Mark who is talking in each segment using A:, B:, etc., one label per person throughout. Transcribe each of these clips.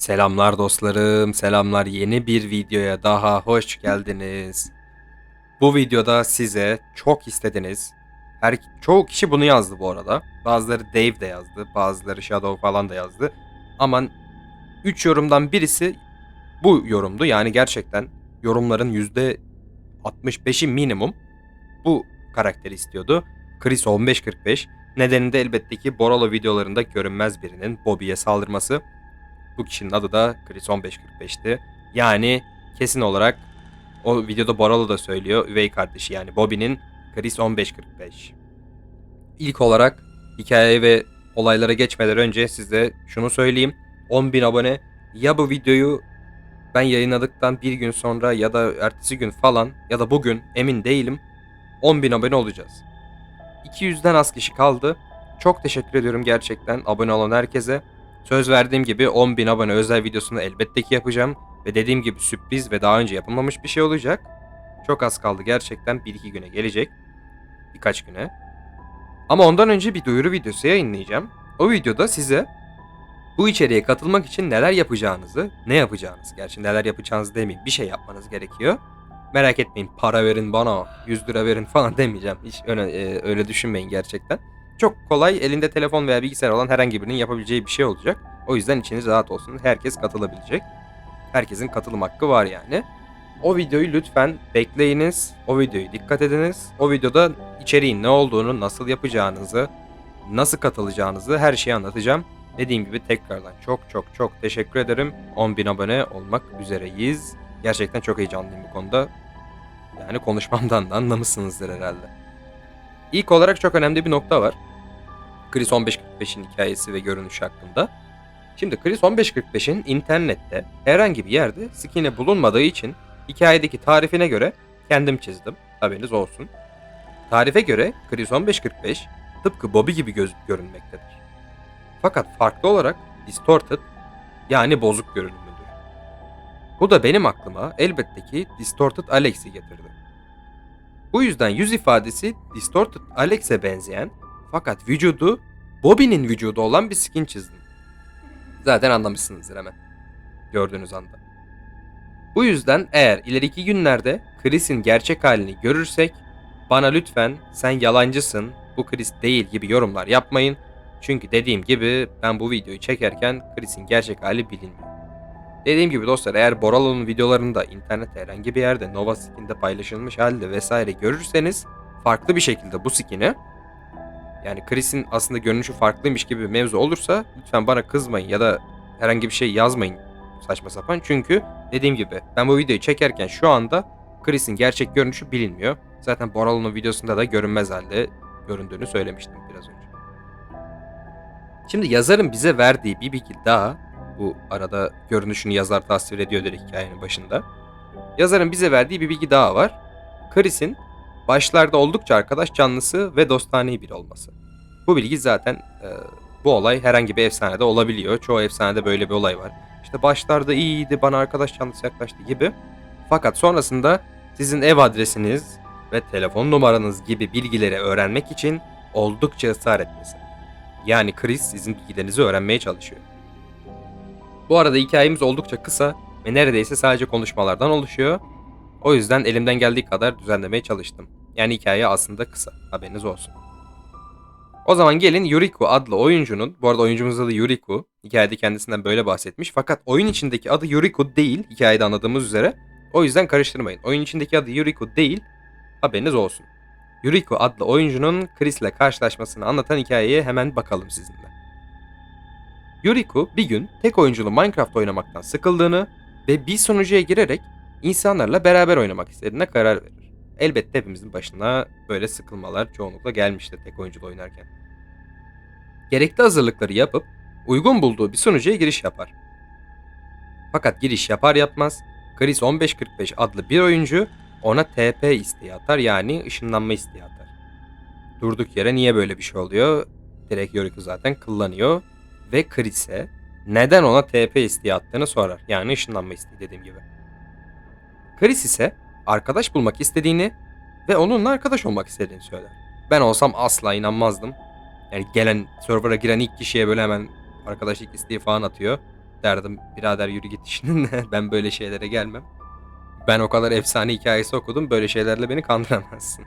A: Selamlar dostlarım, selamlar yeni bir videoya daha hoş geldiniz. Bu videoda size çok istediniz. Her çoğu kişi bunu yazdı bu arada. Bazıları Dave de yazdı, bazıları Shadow falan da yazdı. Ama 3 yorumdan birisi bu yorumdu. Yani gerçekten yorumların %65'i minimum bu karakteri istiyordu. Chris 1545. Nedeni de elbette ki Boralo videolarında görünmez birinin Bobby'ye saldırması. Bu kişinin adı da Chris 1545'ti. Yani kesin olarak o videoda Boralo da söylüyor. Üvey kardeşi yani Bobby'nin Chris 1545. İlk olarak hikaye ve olaylara geçmeden önce size şunu söyleyeyim. 10.000 abone ya bu videoyu ben yayınladıktan bir gün sonra ya da ertesi gün falan ya da bugün emin değilim 10.000 abone olacağız. 200'den az kişi kaldı. Çok teşekkür ediyorum gerçekten abone olan herkese. Söz verdiğim gibi 10.000 abone özel videosunu elbette ki yapacağım. Ve dediğim gibi sürpriz ve daha önce yapılmamış bir şey olacak. Çok az kaldı gerçekten 1-2 güne gelecek. Birkaç güne. Ama ondan önce bir duyuru videosu yayınlayacağım. O videoda size bu içeriğe katılmak için neler yapacağınızı, ne yapacağınızı, gerçi neler yapacağınızı demeyeyim bir şey yapmanız gerekiyor. Merak etmeyin para verin bana 100 lira verin falan demeyeceğim. Hiç öyle, e, öyle düşünmeyin gerçekten. Çok kolay elinde telefon veya bilgisayar olan herhangi birinin yapabileceği bir şey olacak. O yüzden içiniz rahat olsun. Herkes katılabilecek. Herkesin katılım hakkı var yani. O videoyu lütfen bekleyiniz. O videoyu dikkat ediniz. O videoda içeriğin ne olduğunu, nasıl yapacağınızı, nasıl katılacağınızı her şeyi anlatacağım. Dediğim gibi tekrardan çok çok çok teşekkür ederim. 10.000 abone olmak üzereyiz. Gerçekten çok heyecanlıyım bu konuda. Yani konuşmamdan da anlamışsınızdır herhalde. İlk olarak çok önemli bir nokta var. Chris 1545'in hikayesi ve görünüşü hakkında. Şimdi Chris 1545'in internette herhangi bir yerde skin'i bulunmadığı için hikayedeki tarifine göre kendim çizdim. Haberiniz olsun. Tarife göre Chris 1545 tıpkı Bobby gibi göz görünmektedir. Fakat farklı olarak distorted yani bozuk görünümlüdür. Bu da benim aklıma elbette ki Distorted Alex'i getirdi. Bu yüzden yüz ifadesi Distorted Alex'e benzeyen fakat vücudu Bobby'nin vücudu olan bir skin çizdim. Zaten anlamışsınızdır hemen. Gördüğünüz anda. Bu yüzden eğer ileriki günlerde Chris'in gerçek halini görürsek bana lütfen sen yalancısın, bu Chris değil gibi yorumlar yapmayın. Çünkü dediğim gibi ben bu videoyu çekerken Chris'in gerçek hali bilinmiyor. Dediğim gibi dostlar eğer Boralo'nun videolarında internette herhangi bir yerde Nova skin'de paylaşılmış halde vesaire görürseniz farklı bir şekilde bu skin'i yani Chris'in aslında görünüşü farklıymış gibi bir mevzu olursa lütfen bana kızmayın ya da herhangi bir şey yazmayın saçma sapan. Çünkü dediğim gibi ben bu videoyu çekerken şu anda Chris'in gerçek görünüşü bilinmiyor. Zaten Boralo'nun videosunda da görünmez halde göründüğünü söylemiştim biraz önce. Şimdi yazarın bize verdiği bir bilgi daha bu arada görünüşünü yazar tasvir ediyor dedik hikayenin başında. Yazarın bize verdiği bir bilgi daha var. Chris'in başlarda oldukça arkadaş canlısı ve dostane biri olması. Bu bilgi zaten e, bu olay herhangi bir efsanede olabiliyor. Çoğu efsanede böyle bir olay var. İşte başlarda iyiydi, bana arkadaş canlısı yaklaştı gibi. Fakat sonrasında sizin ev adresiniz ve telefon numaranız gibi bilgileri öğrenmek için oldukça ısrar etmesi. Yani Chris sizin bilgilerinizi öğrenmeye çalışıyor. Bu arada hikayemiz oldukça kısa ve neredeyse sadece konuşmalardan oluşuyor. O yüzden elimden geldiği kadar düzenlemeye çalıştım. Yani hikaye aslında kısa. Haberiniz olsun. O zaman gelin Yuriko adlı oyuncunun, bu arada oyuncumuz adı Yuriko. Hikayede kendisinden böyle bahsetmiş. Fakat oyun içindeki adı Yuriko değil, hikayede anladığımız üzere. O yüzden karıştırmayın. Oyun içindeki adı Yuriko değil, haberiniz olsun. Yuriko adlı oyuncunun Chris ile karşılaşmasını anlatan hikayeye hemen bakalım sizinle. Yuriko bir gün tek oyunculu Minecraft oynamaktan sıkıldığını ve bir sunucuya girerek insanlarla beraber oynamak istediğine karar verir. Elbette hepimizin başına böyle sıkılmalar çoğunlukla gelmiştir tek oyunculu oynarken. Gerekli hazırlıkları yapıp uygun bulduğu bir sunucuya giriş yapar. Fakat giriş yapar yapmaz Chris 1545 adlı bir oyuncu ona TP isteği atar yani ışınlanma isteği atar. Durduk yere niye böyle bir şey oluyor? Direkt Yoriku zaten kullanıyor ve Chris'e neden ona TP isteği attığını sorar. Yani ışınlanma isteği dediğim gibi. Chris ise arkadaş bulmak istediğini ve onunla arkadaş olmak istediğini söyler. Ben olsam asla inanmazdım. Yani gelen server'a giren ilk kişiye böyle hemen arkadaşlık isteği falan atıyor. derdim birader yürü git işinin ben böyle şeylere gelmem. Ben o kadar efsane hikayesi okudum böyle şeylerle beni kandıramazsın.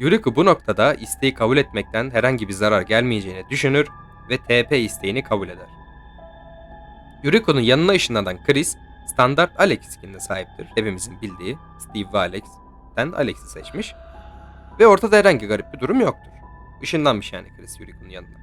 A: Yuriko bu noktada isteği kabul etmekten herhangi bir zarar gelmeyeceğini düşünür ve TP isteğini kabul eder. Yuriko'nun yanına ışınlanan Chris, standart Alex skinine sahiptir. Hepimizin bildiği Steve ve Alex'ten Alex'i seçmiş. Ve ortada herhangi garip bir durum yoktur. Işınlanmış yani Chris Yuriko'nun yanına.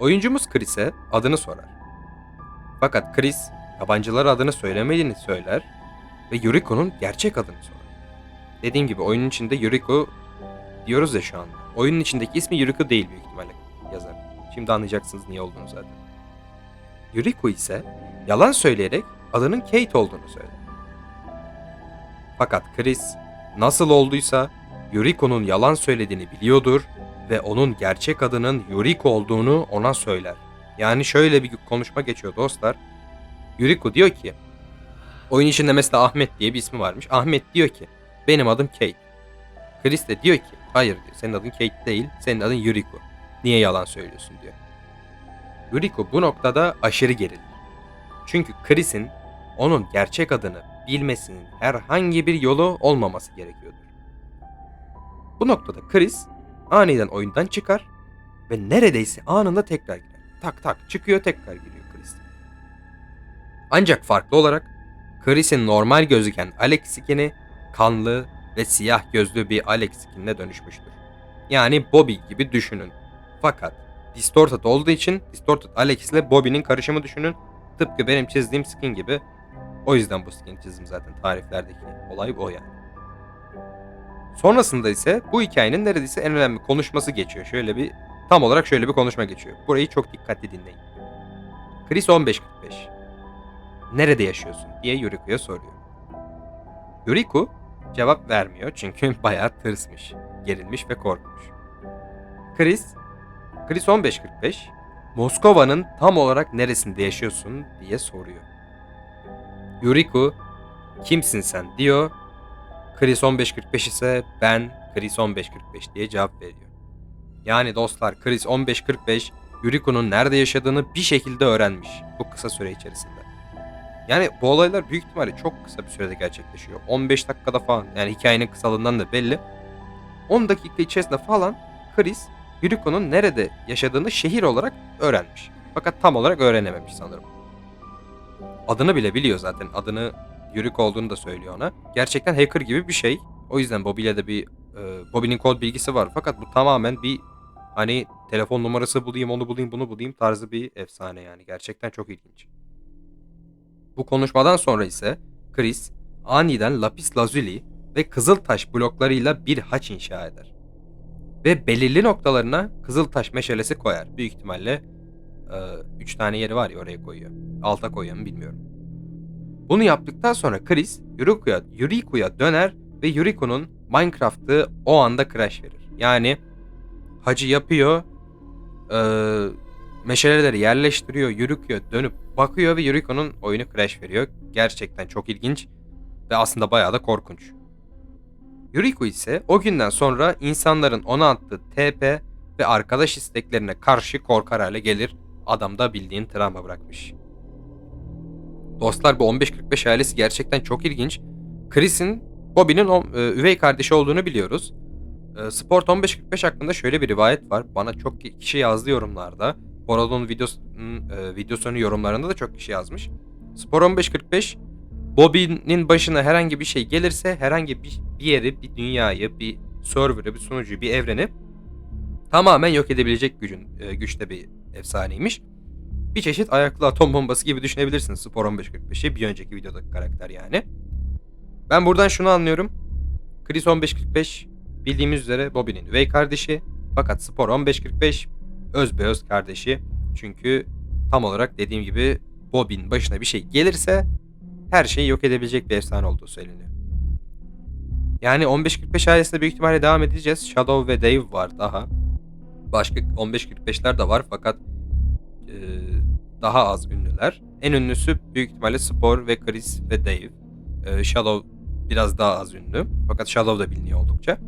A: Oyuncumuz Chris'e adını sorar. Fakat Chris yabancılara adını söylemediğini söyler ve Yuriko'nun gerçek adını sorar. Dediğim gibi oyunun içinde Yuriko diyoruz ya şu anda. Oyunun içindeki ismi Yuriko değil büyük ihtimalle yazar. Şimdi anlayacaksınız niye olduğunu zaten. Yuriko ise yalan söyleyerek adının Kate olduğunu söyler. Fakat Chris nasıl olduysa Yuriko'nun yalan söylediğini biliyordur ve onun gerçek adının Yuriko olduğunu ona söyler. Yani şöyle bir konuşma geçiyor dostlar. Yuriko diyor ki oyun içinde mesela Ahmet diye bir ismi varmış. Ahmet diyor ki benim adım Kate. Chris de diyor ki hayır diyor senin adın Kate değil senin adın Yuriko. Niye yalan söylüyorsun diyor. Yuriko bu noktada aşırı gerilir. Çünkü Chris'in onun gerçek adını bilmesinin herhangi bir yolu olmaması gerekiyordur. Bu noktada Chris aniden oyundan çıkar ve neredeyse anında tekrar girer. Tak tak çıkıyor tekrar giriyor Chris. Ancak farklı olarak Chris'in normal gözüken Alex skin'i kanlı ve siyah gözlü bir Alex skin'ine dönüşmüştür. Yani Bobby gibi düşünün. Fakat Distorted olduğu için Distorted Alex ile Bobby'nin karışımı düşünün. Tıpkı benim çizdiğim skin gibi. O yüzden bu skin çizdim zaten tariflerdeki olay o yani. Sonrasında ise bu hikayenin neredeyse en önemli konuşması geçiyor. Şöyle bir tam olarak şöyle bir konuşma geçiyor. Burayı çok dikkatli dinleyin. Chris 1545. Nerede yaşıyorsun diye Yuriko'ya soruyor. Yuriko cevap vermiyor çünkü bayağı tırsmış, gerilmiş ve korkmuş. Chris, Chris 1545 Moskova'nın tam olarak neresinde yaşıyorsun diye soruyor. Yuriko kimsin sen diyor. Chris 1545 ise ben Chris 1545 diye cevap veriyor. Yani dostlar Chris 1545 Yuriko'nun nerede yaşadığını bir şekilde öğrenmiş bu kısa süre içerisinde. Yani bu olaylar büyük ihtimalle çok kısa bir sürede gerçekleşiyor. 15 dakikada falan yani hikayenin kısalığından da belli. 10 dakika içerisinde falan Chris Yuriko'nun nerede yaşadığını şehir olarak öğrenmiş. Fakat tam olarak öğrenememiş sanırım. Adını bile biliyor zaten. Adını Yuriko olduğunu da söylüyor ona. Gerçekten hacker gibi bir şey. O yüzden Bobby ile de bir e, Bobby'nin kod bilgisi var. Fakat bu tamamen bir hani telefon numarası bulayım, onu bulayım, bunu bulayım tarzı bir efsane yani. Gerçekten çok ilginç. Bu konuşmadan sonra ise Chris aniden lapis lazuli ve kızıl taş bloklarıyla bir haç inşa eder. Ve belirli noktalarına kızıl taş meşalesi koyar. Büyük ihtimalle 3 tane yeri var ya oraya koyuyor. Alta koyuyor mu bilmiyorum. Bunu yaptıktan sonra Chris Yuriko'ya Yuriko'ya döner ve Yuriko'nun Minecraft'ı o anda crash verir. Yani hacı yapıyor, e, meşaleleri yerleştiriyor, Yuriko'ya dönüp bakıyor ve Yuriko'nun oyunu crash veriyor. Gerçekten çok ilginç ve aslında bayağı da korkunç. Yuriko ise o günden sonra insanların ona attığı TP ve arkadaş isteklerine karşı korkar hale gelir. Adam da bildiğin travma bırakmış. Dostlar bu 1545 ailesi gerçekten çok ilginç. Chris'in Bobby'nin e, üvey kardeşi olduğunu biliyoruz. E, Sport 1545 hakkında şöyle bir rivayet var. Bana çok kişi yazdı yorumlarda. Borodon videosunun, e, videosunun yorumlarında da çok kişi yazmış. Spor 1545 Bobby'nin başına herhangi bir şey gelirse herhangi bir, bir yeri, bir dünyayı, bir server'ı, bir sunucuyu, bir evreni tamamen yok edebilecek gücün e, güçte bir efsaneymiş. Bir çeşit ayaklı atom bombası gibi düşünebilirsiniz Spor 1545'i. Bir önceki videodaki karakter yani. Ben buradan şunu anlıyorum. Chris 1545 bildiğimiz üzere Bobby'nin üvey kardeşi. Fakat Spor 1545 özbeöz kardeşi. Çünkü tam olarak dediğim gibi Bobby'nin başına bir şey gelirse her şeyi yok edebilecek bir efsane olduğu söyleniyor. Yani 1545 ailesinde büyük ihtimalle devam edeceğiz. Shadow ve Dave var daha. Başka 1545'ler de var fakat e, daha az ünlüler. En ünlüsü büyük ihtimalle Spor ve Chris ve Dave. E, Shadow biraz daha az ünlü. Fakat Shadow da biliniyor oldukça.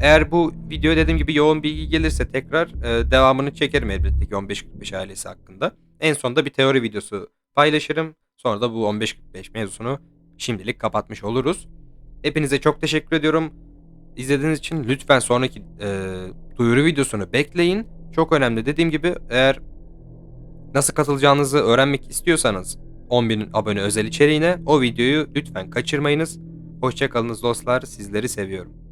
A: Eğer bu video dediğim gibi yoğun bilgi gelirse tekrar e, devamını çekerim elbette ki 1545 ailesi hakkında. En sonunda bir teori videosu paylaşırım. Sonra da bu 15-45 mevzusunu şimdilik kapatmış oluruz. Hepinize çok teşekkür ediyorum. İzlediğiniz için lütfen sonraki e, duyuru videosunu bekleyin. Çok önemli. Dediğim gibi eğer nasıl katılacağınızı öğrenmek istiyorsanız 10.000 abone özel içeriğine o videoyu lütfen kaçırmayınız. Hoşçakalınız dostlar. Sizleri seviyorum.